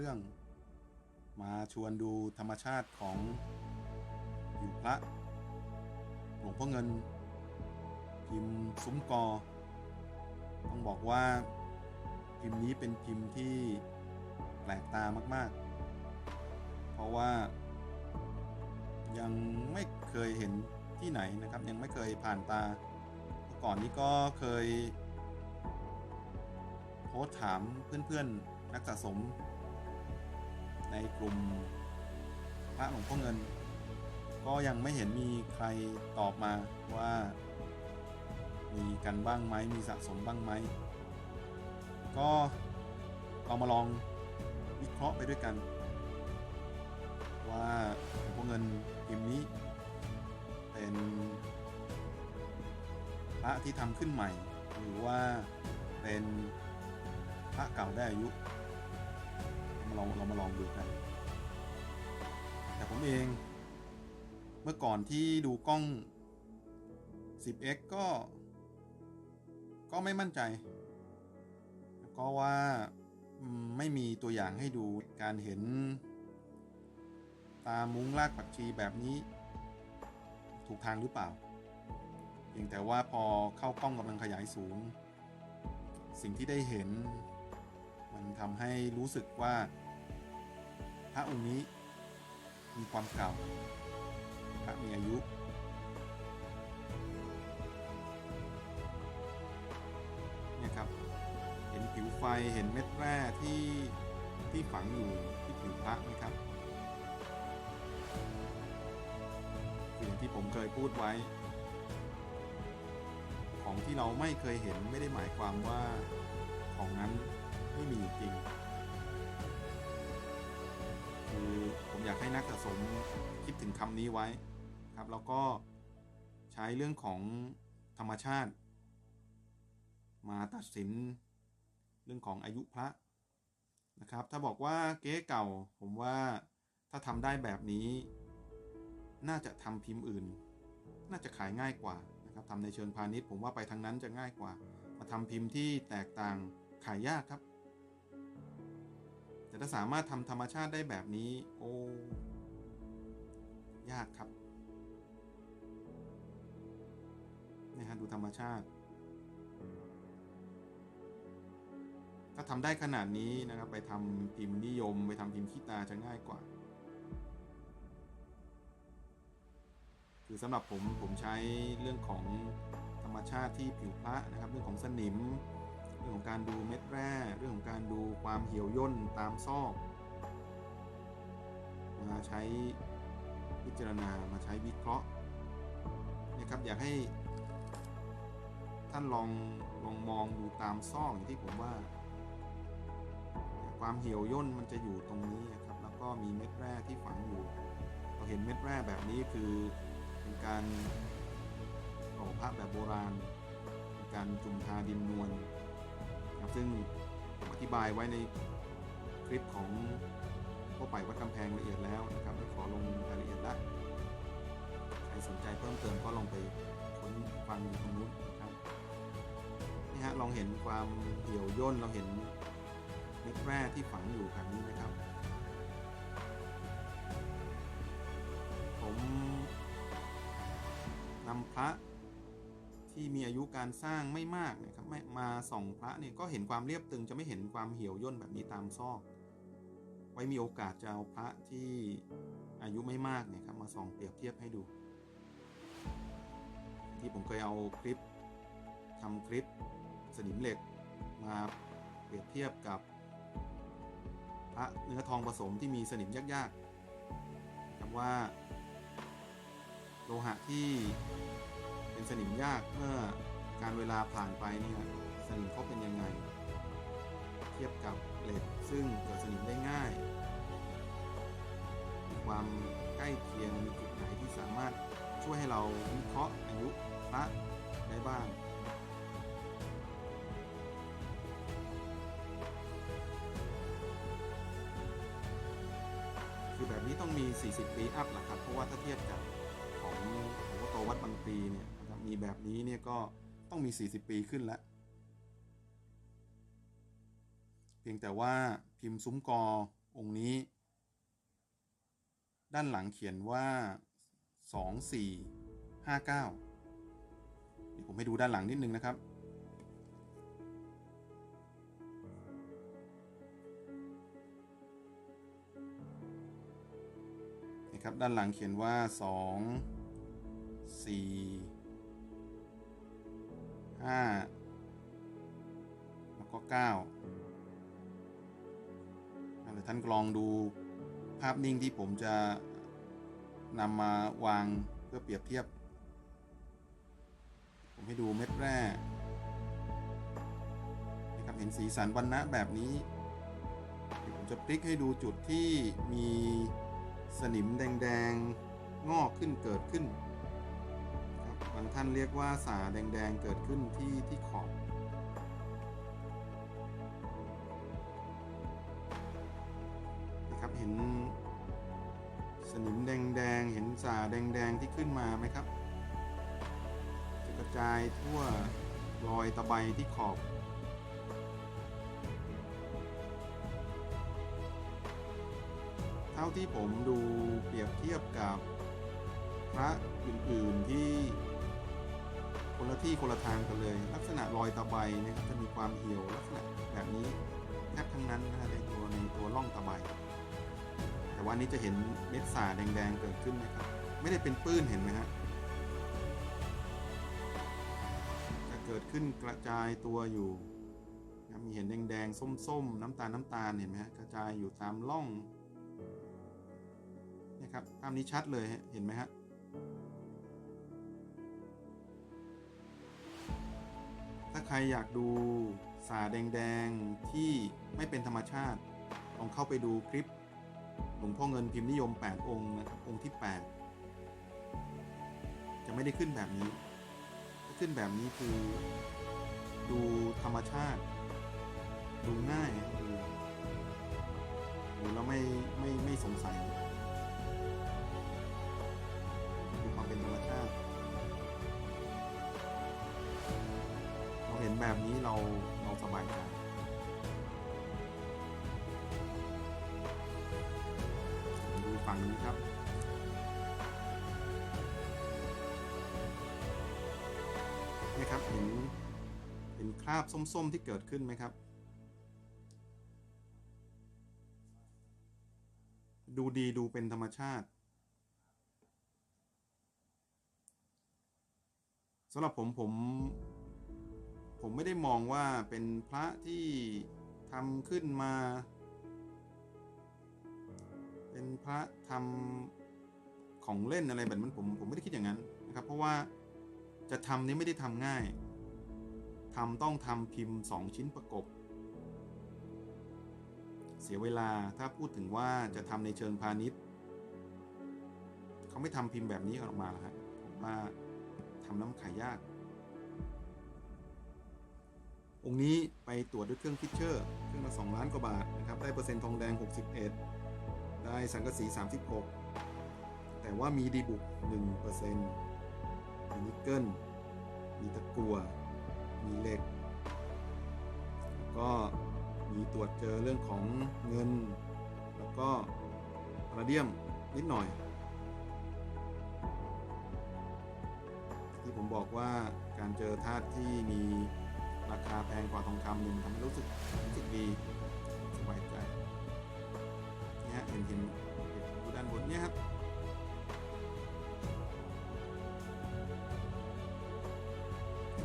ครื่อง มาชวนดูธรรมชาติของอยู่พระหลวงพ่อเงิน พิมพ์ซุ้มกอ ต้องบอกว่าพิมพ์นี้เป็นพิมพ์ที่แปลกตามาก ๆ เพราะว่ายังไม่เคยเห็นที่ไหนนะครับ ยังไม่เคยผ่านตาเมื่อก่อนนี้ก็เคยโพสถามเพื่อน ๆ นักสะสม ในกลุ่มพระหลวงพ่อเงิน ก็ยังไม่เห็นมีใครตอบมาว่ามีกันบ้างไหมมีสะสมบ้างไหม ก็เรามาลองวิเคราะห์ไปด้วยกัน ว่าหลวงพ่อเงินพิมพ์นี้ เป็นพระที่ทำขึ้นใหม่ หรือว่าเป็นพระเก่าได้อายุ ลองเรามาลองดูกัน แต่ผมเอง เมื่อก่อนที่ดูกล้อง 10x ก็ ก็ไม่มั่นใจ ก็ว่าไม่มีตัวอย่างให้ดูการเห็น ตามุ้งลากผักชีแบบนี้ ถูกทางหรือเปล่า เพียงแต่ว่าพอเข้ากล้องกำลังขยายสูง สิ่งที่ได้เห็น มันทำให้รู้สึกว่า ระองค์นี้มีความเก่าพระมีอายุ เนี่ยครับ เห็นผิวไฟเห็นเม็ดแร่ที่ที่ฝังอยู่ที่ผิวพระไหมครับคืออย่างที่ผมเคยพูดไว้ ของที่เราไม่เคยเห็นไม่ได้หมายความว่าของนั้นไม่มีจริง ผมอยากให้นักสะสมคิดถึงคำนี้ไว้ครับแล้วก็ใช้เรื่องของธรรมชาติ มาตัดสินเรื่องของอายุพระนะครับ ถ้าบอกว่าเก๊เก่าผมว่าถ้าทำได้แบบนี้ น่าจะทำพิมพ์อื่น น่าจะขายง่ายกว่านะครับทำในเชิงพาณิชย์ ผมว่าไปทางนั้นจะง่ายกว่า มาทำพิมพ์ที่แตกต่างขายยากครับ ถ้าสามารถทำธรรมชาติได้แบบนี้ โอ้ยากครับนี่ฮะดูธรรมชาติ ถ้าทำได้ขนาดนี้นะครับ ไปทำพิมพ์นิยม ไปทำพิมพ์ขี้ตาจะง่ายกว่า คือสำหรับผมผมใช้เรื่องของธรรมชาติที่ผิวพระนะครับ เรื่องของสนิม รื่องของการดูเม็ดแร่ เรื่องของการดูความเหี่ยวย่นตามซอก มาใช้พิจารณามาใช้วิเคราะห์นะครับอยากให้ท่านลองลองมองดูตามซอกอย่างที่ผมว่า ความเหี่ยวย่นมันจะอยู่ตรงนี้นะครับแล้วก็มีเม็ดแร่ที่ฝังอยู่เราเห็นเม็ดแร่แบบนี้คือเป็นการหล่อพระแบบโบราณ เป็นการจุ่มทาดินนวล นะครับซึ่งผมอธิบายไว้ในคลิปของพ่อไปวัดกำแพงละเอียดแล้วนะครับไม่ขอลงรายละเอียดละใครสนใจเพิ่มเติมก็ลองไปค้นฟังตรงนู้นนะครับนี่ฮะลองเห็นความเหี่ยวย่นเราเห็นเม็ดแร่ที่ฝังอยู่แบบนี้ไหมครับ ผมนำพระ ที่มีอายุการสร้างไม่มากนะครับมมาส่องพระเนี่ยก็เห็นความเรียบตึงจะไม่เห็นความเหี่ยวย่นแบบนี้ตามซอก ไว้มีโอกาสจะเอาพระที่อายุไม่มากเนี่ยครับมาส่องเปรียบเทียบให้ดู ที่ผมเคยเอาคลิปทำคลิปสนิมเหล็กมาเปรียบเทียบกับพระเนื้อทองผสมที่มีสนิมยากๆครับว่าโลหะที่ เป็นสนิมยากเมื่อการเวลาผ่านไปเนี่ยสนิมเขาเป็นยังไง เทียบกับเหล็กซึ่งเกิดสนิมได้ง่ายความใกล้เคียงมีจุดไหนที่สามารถช่วยให้เราวิเคราะห์อายุพระได้บ้างคือแบบนี้ต้องมี 40 ปีอัพหละครับ เพราะว่าถ้าเทียบกับของหลวงพ่อโตวัดบางพลีเนี่ย มีแบบนี้เนี่ยก็ต้องมี 40 ปีขึ้นแล้ว เพียงแต่ว่าพิมพ์ซุ้มกอองค์นี้ ด้านหลังเขียนว่า 2459เดี๋ยวผมให้ดูด้านหลังนิดนึงนะครับนะครับด้านหลังเขียนว่า 2 4 5แล้วก็9นั่นแหละท่านลองดูภาพนิ่งที่ผมจะนำมาวางเพื่อเปรียบเทียบ ผมให้ดูเม็ดแร่นะครับเห็นสีสันวันนะแบบนี้เดี๋ยวผมจะพลิกให้ดูจุดที่มีสนิมแดง ๆ งอกขึ้นเกิดขึ้นางท่านเรียกว่าสาแดงๆเกิดขึ้นที่ที่ขอบนะครับเห็นสนิมแดงๆ เห็นสาแดงๆที่ขึ้นมาไหมครับ จะกระจายทั่วรอยตะไบที่ขอบเท่าที่ผมดูเปรียบเทียบกับพระอื่นๆที่ คนละที่คนละทางกันเลย ลักษณะรอยตะไบนะครับจะมีความเหี่ยวลักษณะแบบนี้แทบทั้งนั้นนะฮะในตัวในตัวร่องตะไบแต่ว่านี้จะเห็นเม็ดสาแดงๆเกิดขึ้นไหมครับ ไม่ได้เป็นปื้นเห็นไหมฮะจะเกิดขึ้นกระจายตัวอยู่นะมีเห็นแดงๆส้มๆ น้ำตาลน้ำตาลเห็นไหมฮะกระจายอยู่ตามร่องนี่ยครับภาพนี้ชัดเลยเห็นไหมฮะ ถ้าใครอยากดูสาแดงๆ ที่ไม่เป็นธรรมชาติ ลองเข้าไปดูคลิปหลวงพ่อเงินพิมพ์นิยม 8 องค์นะครับองค์ที่ 8 จะไม่ได้ขึ้นแบบนี้ ถ้าขึ้นแบบนี้คือดูธรรมชาติ ดูง่ายดูดูแล้วไม่ไม่ไม่สงสัย เห็นแบบนี้เราเราสบายใจดูฝั่งนี้ครับนี่ครับเห็นเห็นคราบส้มๆที่เกิดขึ้นไหมครับ ดูดีดูเป็นธรรมชาติสำหรับผมผม ผมไม่ได้มองว่าเป็นพระที่ทำขึ้นมา เป็นพระทำของเล่นอะไรแบบนั้นผมผมไม่ได้คิดอย่างนั้นนะครับ เพราะว่าจะทำนี้ไม่ได้ทำง่ายทำต้องทำพิมพ์สองชิ้นประกบ เสียเวลาถ้าพูดถึงว่าจะทำในเชิงพาณิชย์เขาไม่ทำพิมพ์แบบนี้ออกมาหรอกครับผมว่าทำน้ำขายยาก องค์นี้ไปตรวจด้วยเครื่องฟิชเชอร์เครื่องละ2ล้านกว่าบาทนะครับได้เปอร์เซ็นต์ทองแดง 61 ได้สังกะสี 36 แต่ว่ามีดีบุก1%มีนิกเกิลมีตะกัวมีเหล็ก ก็มีตรวจเจอเรื่องของเงิน แล้วก็พาราเดียมนิดหน่อย ที่ผมบอกว่าการเจอธาตุที่มี ราคาแพงกว่าทองคำเนี่ยมันทำให้รู้สึกรู้สึกดีสบายใจนี่ฮะเห็นเห็นเห็นดูด้านบนเนี่ยครับ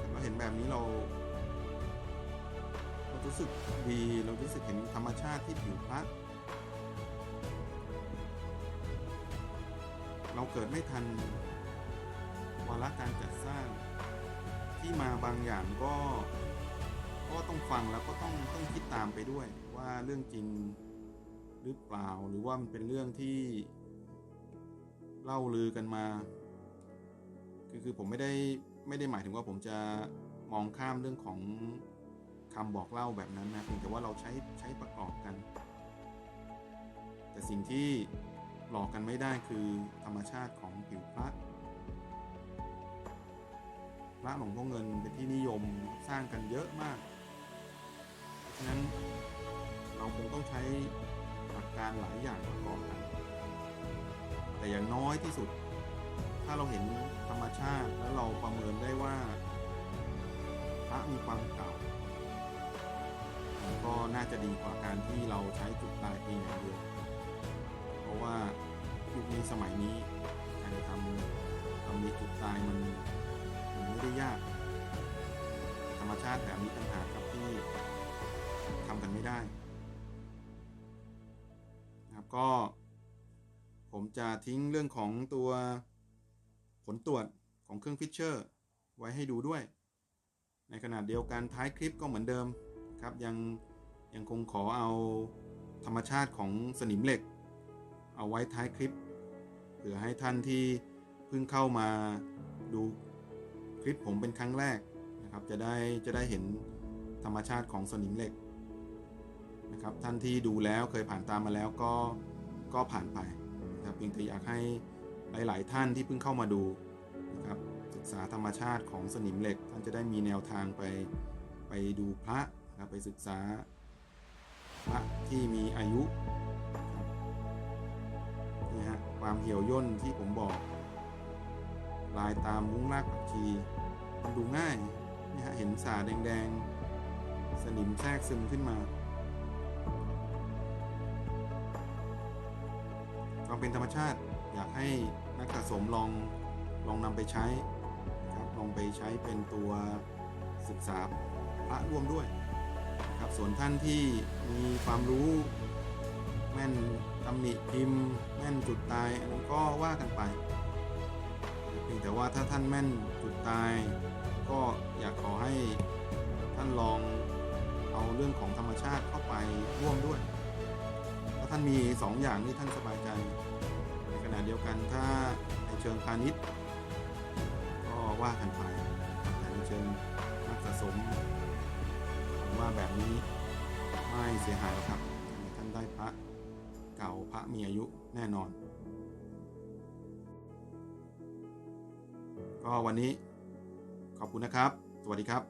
เราเห็นแบบนี้เราเรารู้สึกดีเรารู้สึกเห็นธรรมชาติที่ผิวพระเราเกิดไม่ทันวาระการจัดสร้างที่มาบางอย่างก็ ก็ต้องฟังแล้วก็ต้องต้องคิดตามไปด้วยว่าเรื่องจริงหรือเปล่าหรือว่ามันเป็นเรื่องที่เล่าลือกันมา คือคือผมไม่ได้ไม่ได้หมายถึงว่าผมจะมองข้ามเรื่องของคำบอกเล่าแบบนั้นนะเพียงแต่ว่าเราใช้ใช้ประกอบกัน แต่สิ่งที่หลอกกันไม่ได้คือธรรมชาติของผิวพระพระหลวงพ่อเงินเป็นที่นิยมสร้างกันเยอะมาก ฉะนั้นเราคงต้องใช้หลักการหลายอย่างประกอบกัน แต่อย่างน้อยที่สุด ถ้าเราเห็นธรรมชาติแล้วเราประเมินได้ว่าพระมีความเก่าก็น่าจะดีกว่าการที่เราใช้จุดตายเพียงอย่างเดียว เพราะว่ายุคนี้สมัยนี้การทำทำมีจุดตายมันมันไม่ได้ยาก ธรรมชาติแบบนี้ต่างหากครับที่ ทำกันไม่ได้นะครับก็ ผมจะทิ้งเรื่องของตัวผลตรวจของเครื่องฟิชเชอร์ไว้ให้ดูด้วย ในขณะเดียวกันท้ายคลิปก็เหมือนเดิมครับยังยังคงขอเอาธรรมชาติของสนิมเหล็ก เอาไว้ท้ายคลิปเผื่อให้ท่านที่เพิ่งเข้ามาดูคลิปผมเป็นครั้งแรกนะครับจะได้จะได้เห็นธรรมชาติของสนิมเหล็ก นะครับท่านที่ดูแล้วเคยผ่านตามมาแล้วก็ก็ผ่านไปนะครับเพียงแต่อยากให้หลาย ๆ ท่านที่เพิ่งเข้ามาดูนะครับศึกษาธรรมชาติของสนิมเหล็ก ท่านจะได้มีแนวทางไปไปดูพระนะครับไปศึกษาพระที่มีอายุนะครับนี่ฮะความเหี่ยวย่นที่ผมบอก ลายตามมุ้งรากผักชีมันดูง่ายนี่ฮะเห็นสาแดง ๆ สนิมแทรกซึมขึ้นมา ความเป็นธรรมชาติ อยากให้นักสะสมลองลองนำไปใช้ครับลองไปใช้เป็นตัวศึกษาพระร่วมด้วยครับส่วนท่านที่มีความรู้แม่นตำหนิพิมพ์ แม่นจุดตายอันนั้นก็ว่ากันไปเพียงแต่ว่าถ้าท่านแม่นจุดตาย ก็อยากขอให้ท่านลองเอาเรื่องของธรรมชาติเข้าไปร่วมด้วย ท่านมี 2 อย่างที่ท่านสบายใจ ในขณะเดียวกันถ้าในเชิงพาณิชย์ ก็ว่ากันไปแต่ในเชิงนักสะสมผมว่าแบบนี้ไม่เสียหายหรอกครับ ท่านได้พระเก่าพระมีอายุแน่นอน ก็วันนี้ขอบคุณนะครับ สวัสดีครับ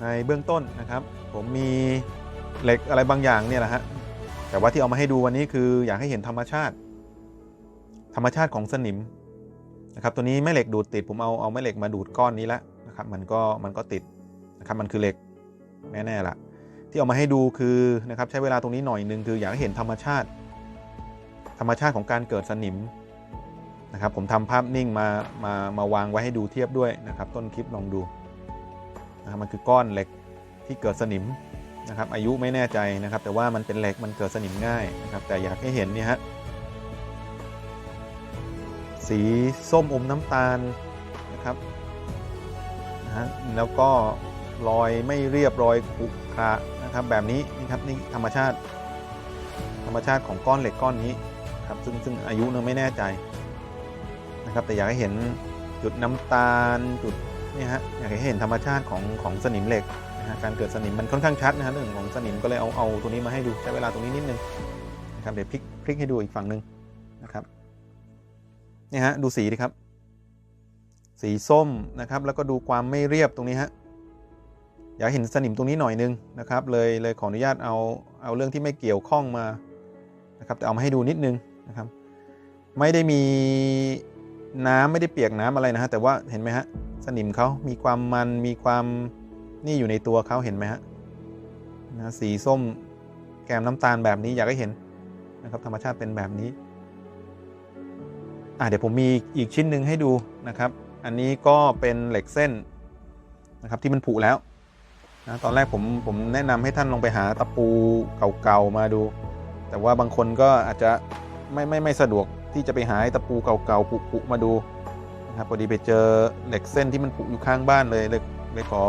ในเบื้องต้นนะครับ ผมมี เหล็กอะไรบางอย่างเนี่ยแหละฮะแต่ว่าที่เอามาให้ดูวันนี้คืออยากให้เห็นธรรมชาติ ธรรมชาติของสนิมนะครับตัวนี้แม่เหล็กดูดติดผมเอาเอาแม่เหล็กมาดูดก้อนนี้แล้วนะครับมันก็มันก็ติดนะครับมันคือเหล็กแน่ๆละที่เอามาให้ดูคือนะครับใช้เวลาตรงนี้หน่อยนึงคืออยากให้เห็นธรรมชาติ ธรรมชาติของการเกิดสนิมนะครับผมทำภาพนิ่งมามามาวางไว้ให้ดูเทียบด้วยนะครับ ต้นคลิปลองดูนะครับมันคือก้อนเหล็กที่เกิดสนิม นะครับอายุไม่แน่ใจนะครับ แต่ว่ามันเป็นเหล็กมันเกิดสนิมง่ายนะครับ แต่อยากให้เห็นเนี่ยฮะสีส้มอมน้ำตาลนะครับนะฮะแล้วก็รอยไม่เรียบรอยขรุขระนะครับแบบนี้นี่ครับนี่ธรรมชาติ ธรรมชาติของก้อนเหล็กก้อนนี้ครับซึ่งซึ่งอายุเนี่ยไม่แน่ใจนะครับแต่อยากให้เห็นจุดน้ำตาลจุดนี่ฮะอยากให้เห็นธรรมชาติของของสนิมเหล็ก นะการเกิดสนิมมันค่อนข้างชัดนะฮะเรื่องของสนิมก็เลยเอาเอาตัวนี้มาให้ดูใช้เวลาตรงนี้นิดนึงนะครับเดี๋ยวพลิกพลิกให้ดูอีกฝั่งหนึ่งนะครับนี่ฮะดูสีดิครับ สีส้มนะครับ แล้วก็ดูความไม่เรียบตรงนี้ฮะอยากเห็นสนิมตรงนี้หน่อยนึงนะครับ เลยเลยขออนุญาตเอาเอาเรื่องที่ไม่เกี่ยวข้องมานะครับแต่เอามาให้ดูนิดนึงนะครับ ไม่ได้มีน้ำไม่ได้เปียกน้ำอะไรนะฮะแต่ว่าเห็นไหมฮะสนิมเขามีความมันมีความ นี่อยู่ในตัวเขาเห็นไหมฮะนะสีส้มแกมน้ำตาลแบบนี้อยากให้เห็นนะครับ ธรรมชาติเป็นแบบนี้อะเดี๋ยวผมมีอีกชิ้นหนึ่งให้ดูนะครับ อันนี้ก็เป็นเหล็กเส้นนะครับที่มันผุแล้วนะตอนแรกผมผมแนะนำให้ท่านลองไปหาตะปูเก่าๆมาดู แต่ว่าบางคนก็อาจจะไม่ไม่ไม่สะดวกที่จะไปหาตะปูเก่าๆผุๆมาดูนะครับพอดีไปเจอเหล็กเส้นที่มันผุอยู่ข้างบ้านเลยเลยเลยขอ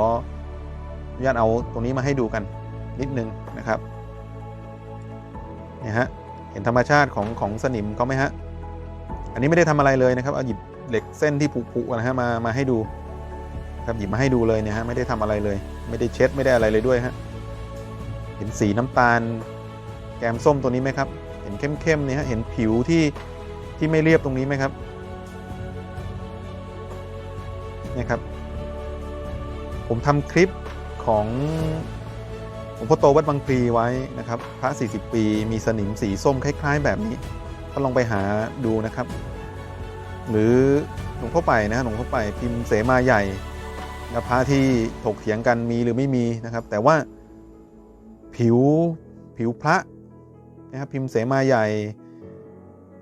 อนุญาตเอาตรงนี้มาให้ดูกันนิดนึงนะครับเนี่ยฮะเห็นธรรมชาติของของสนิมเขาไหมฮะอันนี้ไม่ได้ทำอะไรเลยนะครับเอาหยิบเหล็กเส้นที่ผุๆนะฮะมามาให้ดูครับหยิบมาให้ดูเลยเนี่ยฮะไม่ได้ทำอะไรเลย ไม่ได้เช็ดไม่ได้อะไรเลยด้วยฮะเห็นสีน้ำตาล แกมส้มตัวนี้ไหมครับ เห็นเข้มๆเนี่ยฮะเห็นผิวที่ที่ไม่เรียบตรงนี้ไหมครับเนี่ยครับ ผมทำคลิป ของหลวงพ่อโตวัดบางพลีไว้นะครับ พระ 40 ปี มีสนิมสีส้มคล้าย ๆ แบบนี้ก็ลองไปหาดูนะครับ หรือหลวงพ่อไปนะหลวงพ่อไปพิมพ์เสมาใหญ่นะพระที่ถกเถียงกันมีหรือไม่มีนะครับ แต่ว่าผิวผิวพระนะครับพิมพ์เสมาใหญ่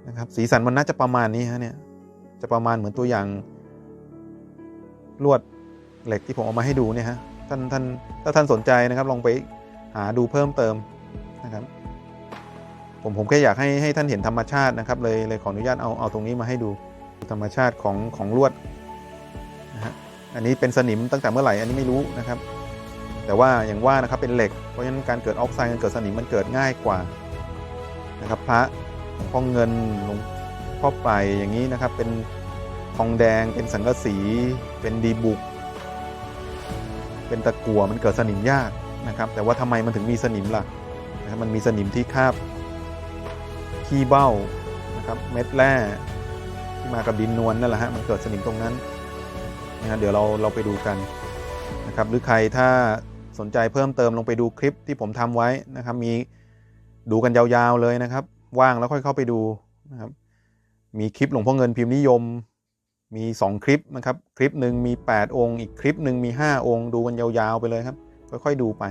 นะครับ สีสันมันน่าจะประมาณนี้ฮะเนี่ยจะประมาณเหมือนตัวอย่างลวดเหล็กที่ผมเอามาให้ดูเนี่ยฮะ ท่านท่านถ้าท่านสนใจนะครับลองไปหาดูเพิ่มเติมนะครับผมผมแค่อยากให้ให้ท่านเห็นธรรมชาตินะครับเลยเลยขออนุญาตเอาเอาตรงนี้มาให้ดูธรรมชาติของของลวดนะฮะอันนี้เป็นสนิมตั้งแต่เมื่อไหร่อันนี้ไม่รู้นะครับ แต่ว่าอย่างว่านะครับเป็นเหล็กเพราะฉะนั้นการเกิดออกไซด์การเกิดสนิมมันเกิดง่ายกว่านะครับพระหลวงพ่อเงินหลวงพ่อไปอย่างนี้นะครับเป็นทองแดงเป็นสังกะสีเป็นดีบุก เป็นตะกั่วมันเกิดสนิมยากนะครับ แต่ว่าทำไมมันถึงมีสนิมล่ะนะครับมันมีสนิมที่คาบขี้เบ้านะครับเม็ดแร่ที่มากับดินนวลนั่นแหละฮะมันเกิดสนิมตรงนั้นนะฮะเดี๋ยวเราเราไปดูกันนะครับหรือใครถ้าสนใจเพิ่มเติมลงไปดูคลิปที่ผมทำไว้นะครับ มีดูกันยาวๆเลยนะครับ ว่างแล้วค่อยเข้าไปดูนะครับมีคลิปหลวงพ่อเงินพิมพ์นิยม มี 2 คลิปนะครับ คลิปหนึ่งมี 8 องค์ อีกคลิปหนึ่งมี 5 องค์ ดูกันยาวๆไปเลยครับ ค่อยๆดูไป